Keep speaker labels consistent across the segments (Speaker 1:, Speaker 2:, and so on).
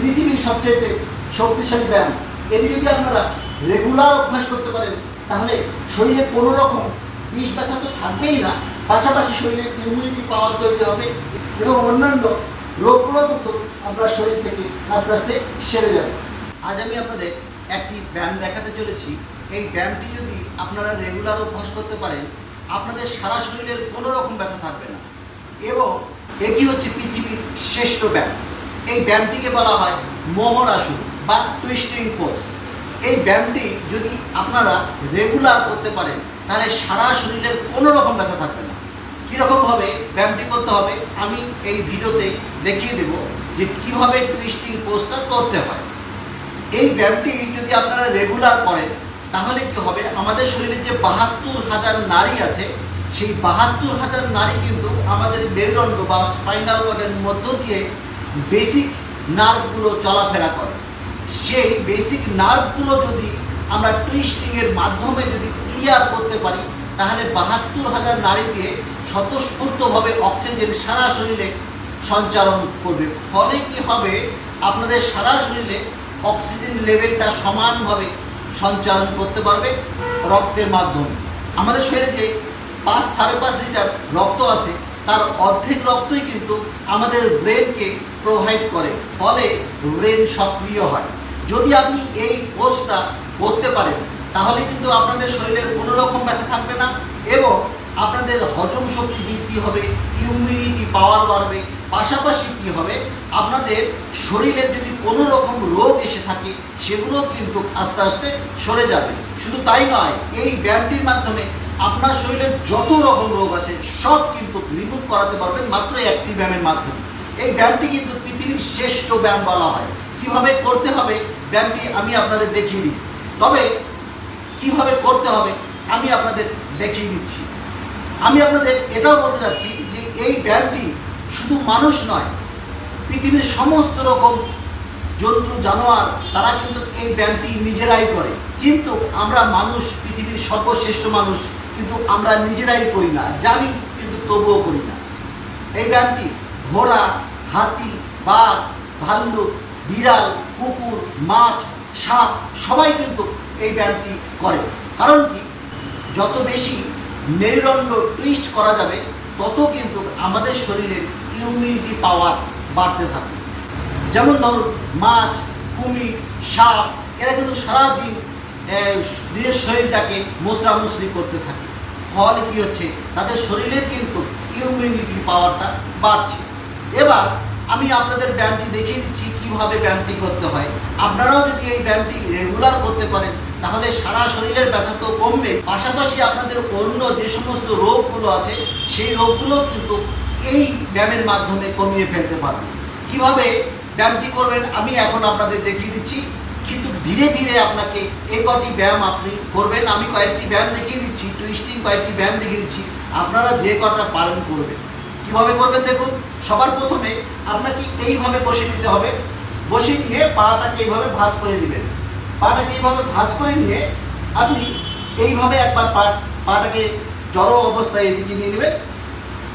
Speaker 1: পৃথিবীর সবচেয়ে শক্তিশালী ব্যায়াম। এটি যদি আপনারা রেগুলার অভ্যাস করতে পারেন, তাহলে শরীরে কোনো রকম বিষ ব্যথা তো থাকবেই না। পাশাপাশি শরীরে ইমিউনিটি পাওয়ার তৈরি হবে এবং অন্যান্য রোগগুলো কিন্তু আপনার শরীর থেকে আস্তে আস্তে সেরে যাবে। আজ আমি আপনাদের একটি ব্যায়াম দেখাতে চলেছি। এই ব্যায়ামটি যদি আপনারা রেগুলার অভ্যাস করতে পারেন, আপনাদের সারা শরীরের কোনো রকম ব্যথা থাকবে না। এবং এটি হচ্ছে পৃথিবীর শ্রেষ্ঠ ব্যায়াম। এই ব্যায়ামটিকে বলা হয় মোহর আসন বা টুইস্টিং পোজ এই ব্যায়ামটি যদি আপনারা রেগুলার করতে পারেন, তাহলে সারা শরীরের কোনো রকম ব্যথা থাকবে না। কীরকমভাবে ব্যায়ামটি করতে হবে। আমি এই ভিডিওতে দেখিয়ে দেব যে কীভাবে টুইস্টিং পোজটা করতে হয়। এই ব্যায়ামটি যদি আপনারা রেগুলার করেন, তাহলে কি হবে? আমাদের শরীরে যে বাহাত্তর হাজার নারী আছে, সেই বাহাত্তর হাজার নারী কিন্তু আমাদের মেরুদণ্ড বা স্পাইনাল কর্ডের মধ্য দিয়ে বেসিক নার্ভগুলো চলাফেরা করে। সেই বেসিক নার্ভগুলো যদি আমরা টুইস্টিংয়ের মাধ্যমে যদি ক্লিয়ার করতে পারি, তাহলে বাহাত্তর হাজার নারীকে স্বতঃস্ফূর্তভাবে অক্সিজেন সারা শরীরে সঞ্চালন করবে। ফলে কি হবে? আপনাদের সারা শরীরে অক্সিজেন লেভেলটা সমানভাবে সঞ্চালন করতে পারবে রক্তের মাধ্যমে। আমাদের শরীরে যে পাঁচ সাড়ে পাঁচ লিটার রক্ত আছে, তার অর্ধেক রক্তই কিন্তু আমাদের ব্রেনকে প্রোভাইড করে, ফলে ব্রেন সক্রিয় হয়। যদি আপনি এই কোর্সটা করতে পারেন, তাহলে কিন্তু আপনাদের শরীরের কোনো রকম ব্যথা থাকবে না এবং আপনাদের হজম শক্তি বৃদ্ধি হবে ইমিউনিটি পাওয়ার বাড়বে, পাশাপাশি কি হবে, আপনাদের শরীরের যদি কোনো রকম রোগ এসে থাকে সেগুলো কিন্তু আস্তে আস্তে সরে যাবে। শুধু তাই নয়, এই ব্যায়ামটির মাধ্যমে আপনার শরীরে যত রকম রোগ আছে, সব কিন্তু রিমুভ করাতে পারবেন মাত্র একটি ব্যায়ামের মাধ্যমে। এই ব্যায়ামটি কিন্তু পৃথিবীর শ্রেষ্ঠ ব্যায়াম বলা হয়। কীভাবে করতে হবে ব্যায়ামটি আমি আপনাদের দেখিয়ে দিই। তবে কীভাবে করতে হবে আমি আপনাদের দেখিয়ে দিচ্ছি। আমি আপনাদের এটাও বলতে চাচ্ছি যে এই ব্যায়ামটি শুধু মানুষ নয়, পৃথিবীর সমস্ত রকম জন্তু, জানোয়ার, তারা কিন্তু এই ব্যায়ামটি নিজেরাই করে। কিন্তু আমরা মানুষ, পৃথিবীর সর্বশ্রেষ্ঠ মানুষ, কিন্তু আমরা নিজেরাই করি না, জানি, কিন্তু তবুও করি না। এই ব্যায়ামটি ঘোড়া হাতি, বাঘ, ভাল্লুক, বিড়াল, কুকুর, মাছ, সাপ, সবাই কিন্তু এই ব্যায়ামটি করে। কারণ কি? যত বেশি মেরুদণ্ড টুইস্ট করা যাবে, তত কিন্তু আমাদের শরীরের ইমিউনিটি পাওয়ার বাড়তে থাকে যেমন ধরুন, মাছ কুমির সাপ, এরা কিন্তু সারাদিন নিজের শরীরটাকে মোসরা মুসরি করতে থাকে। ফলে কি হচ্ছে? তাদের শরীরের কিন্তু ইমিউনিটি পাওয়ারটা বাড়ছে। এবার আমি আপনাদের ব্যায়ামটি দেখিয়ে দিচ্ছি, কীভাবে ব্যায়ামটি করতে হয়। আপনারাও যদি এই ব্যায়ামটি রেগুলার করতে পারেন, তাহলে সারা শরীরের ব্যথা তো কমবে। পাশাপাশি আপনাদের অন্য যে সমস্ত রোগগুলো আছে, সেই রোগগুলো কিন্তু এই ব্যায়ামের মাধ্যমে কমিয়ে ফেলতে পারবেন কীভাবে ব্যায়ামটি করবেন, আমি এখন আপনাদের দেখিয়ে দিচ্ছি। কিন্তু ধীরে ধীরে আপনাকে এই কটি ব্যায়াম আপনি করবেন। আমি কয়েকটি ব্যায়াম দেখিয়ে দিচ্ছি টুইস্টিং কয়েকটি ব্যায়াম দেখিয়ে দিচ্ছি। আপনারা যে কটা পালন করবেন। কীভাবে করবেন দেখুন, সবার প্রথমে আপনাকে এইভাবে বসে নিতে হবে। বসে নিয়ে পাটাকে এইভাবে ভাঁজ করে নেবেন। পাটাকে এইভাবে ভাঁজ করে নিয়ে আপনি এইভাবে একবার পা পাটাকে জড়ো অবস্থায় এদিকে নিয়ে নেবেন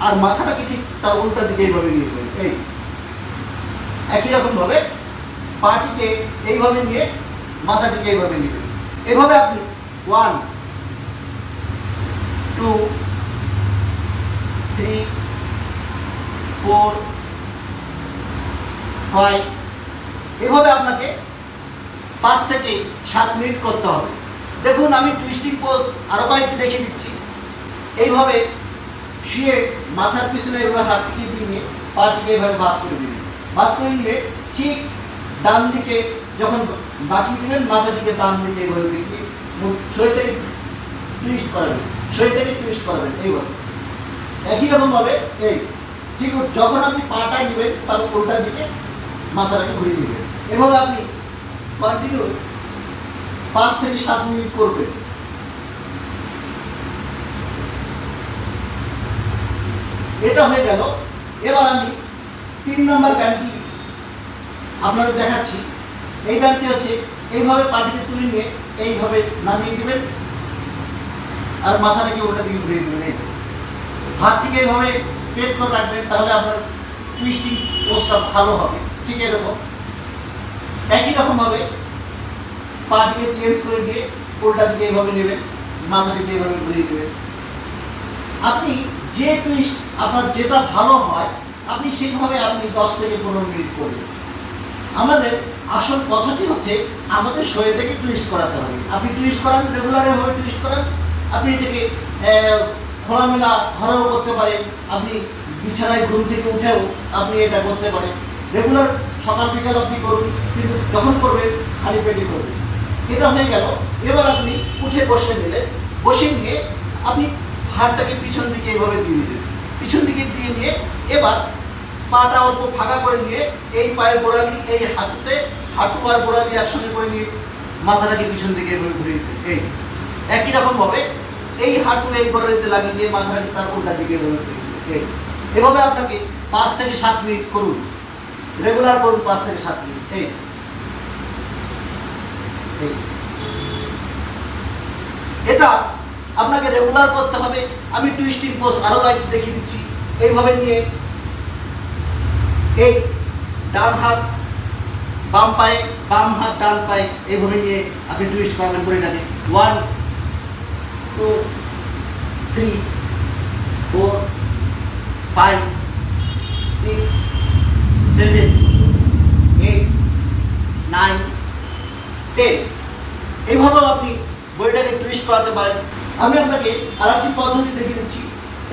Speaker 1: আর মাথাটাকে ঠিক তার উল্টা দিকে এইভাবে নিয়ে নেবেন। এই একই রকমভাবে পাটিকে এইভাবে নিয়ে মাথাটিকে এইভাবে নেবেন। এভাবে আপনি one two three four five এভাবে আপনাকে পাঁচ থেকে সাত মিনিট করতে হবে। দেখুন, আমি টুইস্টিং পোজ আরও কয়েকটি দেখিয়ে দিচ্ছি। এইভাবে শুয়ে মাথার পিছনে এভাবে হাতটিকে দিয়ে পাটিকে এভাবে ভাঁজ করে দিবেন। ভাঁজ করে নিলে ঠিক ডান দিকে যখন বাকি দিবেন মাথা দিকে ডান দিকে এভাবে মুখ- শরীরটাকে টুইস্ট করাবেন। শরীরটাকে টুইস্ট করাবেন এইভাবে। একই রকমভাবে এই ঠিক যখন আপনি পাটা নেবেন, তার উল্টা দিকে মাথাটাকে ঘুরিয়ে নেবেন। এভাবে আপনি কন্টিনিউ পাঁচ থেকে সাত মিনিট করবেন। এটা হয়ে গেল। এবার আমি তিন নম্বর ব্যায়ামটি আপনাদের দেখাচ্ছি। এই ব্যায়ামটি হচ্ছে এইভাবে পাটিকে তুলে নিয়ে এইভাবে নামিয়ে দেবেন আর মাথাটাকে ওটা দিকে ঘুরিয়ে দেবেন। হাতটিকে এইভাবে স্ট্রেট করে রাখবেন, তাহলে আপনার টুইস্টিং পোস্টটা ভালো হবে। ঠিক এরকম। একই রকমভাবে পাটিকে চেঞ্জ করে দিয়ে উল্টা দিকে এইভাবে নেবেন মাথাটিকে এইভাবে ঘুরিয়ে দেবেন। আপনি যে টুইস্ট আপনার যেটা ভালো হয়, আপনি সেইভাবে আপনি দশ থেকে পনেরো মিনিট করবেন। আমাদের আসল কথাটি হচ্ছে, আমাদের শরীরটাকে টুইস্ট করাতে হবে। আপনি টুইস্ট করান রেগুলারভাবে টুইস্ট করান। আপনি এটাকে খোলামেলা ঘরেও করতে পারেন আপনি বিছানায় ঘুম থেকে উঠেও আপনি এটা করতে পারেন। রেগুলার সকাল বিকাল আপনি করুন, কিন্তু যখন করবেন, খালি পেটে করবেন। এটা হয়ে গেল। এবার আপনি উঠে বসে নিলেন বসে নিয়ে আপনি হাড়টাকে পিছন দিকে এভাবে দিয়ে দিলেন। পিছন দিকে দিয়ে নিয়ে এবার পাটা অল্প ফাঁকা করে নিয়ে এই পায়ের গোড়ালি, এই হাঁটুতে হাঁটু আর গোড়ালি একসঙ্গে করে নিয়ে মাথাটাকে পিছন দিকে এভাবে ঘুরিয়ে। এই একই রকম ভাবে এই হাঁটু এই গোড়ালিতে লাগিয়ে দিয়ে মাথাটাকে তার উল্টা দিকে এভাবে আপনাকে পাঁচ থেকে সাত মিনিট করুন। রেগুলার করুন পাঁচ থেকে সাত মিনিট। এই। এটা আপনাকে রেগুলার করতে হবে। আমি টুইস্টিং পোস্ট আরও কয়েকটি দেখিয়ে দিচ্ছি। এইভাবে নিয়ে। এই ডান হাত, বাম পায়ে, বাম হাত, ডান পায়ে এইভাবে নিয়ে আপনি টুইস্ট করবেন বডিটাকে one two three four five six seven eight nine ten এইভাবেও আপনি বইটাকে টুইস্ট করাতে পারেন। আমি আপনাকে আর একটি পদ্ধতি দেখিয়ে দিচ্ছি।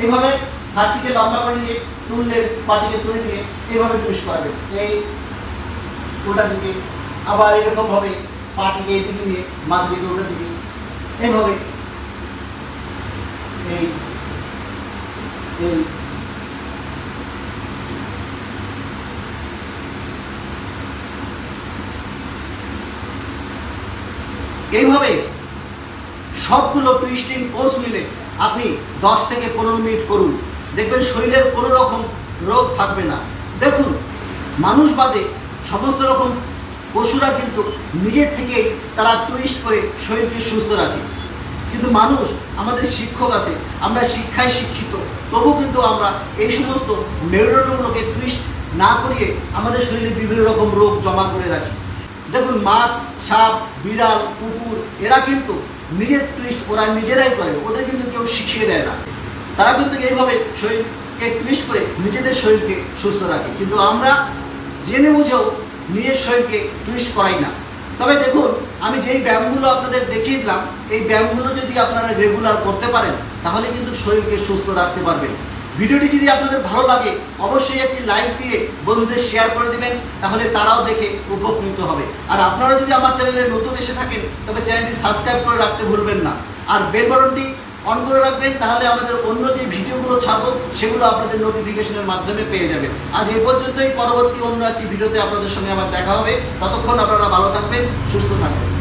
Speaker 1: এইভাবে হাতটিকে লম্বা করে নিয়ে তুললেন পাটিকে তুলে নিয়ে এইভাবে টুইস্ট করাবেন। এই উল্টা দিকে আবার এরকম ভাবে পাটিকে এই দিকে নিয়ে মাথা দিকে উল্টা দিকে। এইভাবে এই এই। এইভাবে সবগুলো টুইস্টিং কোর্স মিলে আপনি দশ থেকে পনেরো মিনিট করুন। দেখবেন শরীরের কোনো রকম রোগ থাকবে না। দেখুন, মানুষ বাদে সমস্ত রকম পশুরা কিন্তু নিজের থেকেই তারা টুইস্ট করে শরীরকে সুস্থ রাখে। কিন্তু মানুষ, আমাদের শিক্ষক আছে, আমরা শিক্ষায় শিক্ষিত তবু কিন্তু আমরা এই সমস্ত মেরুদণ্ডগুলোকে টুইস্ট না করিয়ে আমাদের শরীরে বিভিন্ন রকম রোগ জমা করে রাখি। দেখুন, মাছ, সাপ, বিড়াল, কুকুর, এরা কিন্তু নিজের টুইস্ট ওরা নিজেরাই করে, ওদের কিন্তু কেউ শিখিয়ে দেয় না। তারা কিন্তু এইভাবে শরীরকে টুইস্ট করে নিজেদের শরীরকে সুস্থ রাখে। কিন্তু আমরা জেনে বুঝেও নিজের শরীরকে টুইস্ট করাই না। তবে দেখুন, আমি যেই ব্যায়ামগুলো আপনাদের দেখিয়ে দিলাম, এই ব্যায়ামগুলো যদি আপনারা রেগুলার করতে পারেন, তাহলে কিন্তু শরীরকে সুস্থ রাখতে পারবেন। ভিডিওটি যদি আপনাদের ভালো লাগে, অবশ্যই একটি লাইক দিয়ে বন্ধুদের শেয়ার করে দিবেন, তাহলে তারাও দেখে উপকৃত হবে। আর আপনারা যদি আমার চ্যানেলে নতুন এসে থাকেন, তবে চ্যানেলটি সাবস্ক্রাইব করে রাখতে ভুলবেন না। আর বেল অন করে রাখবেন, তাহলে আমাদের অন্য যে ভিডিওগুলো ছাড়বো সেগুলো আপনাদের নোটিফিকেশনের মাধ্যমে পেয়ে যাবেন। আজ এ পর্যন্তই, পরবর্তী অন্য একটি ভিডিওতে আপনাদের সঙ্গে আমার দেখা হবে। ততক্ষণ আপনারা ভালো থাকবেন, সুস্থ থাকবেন।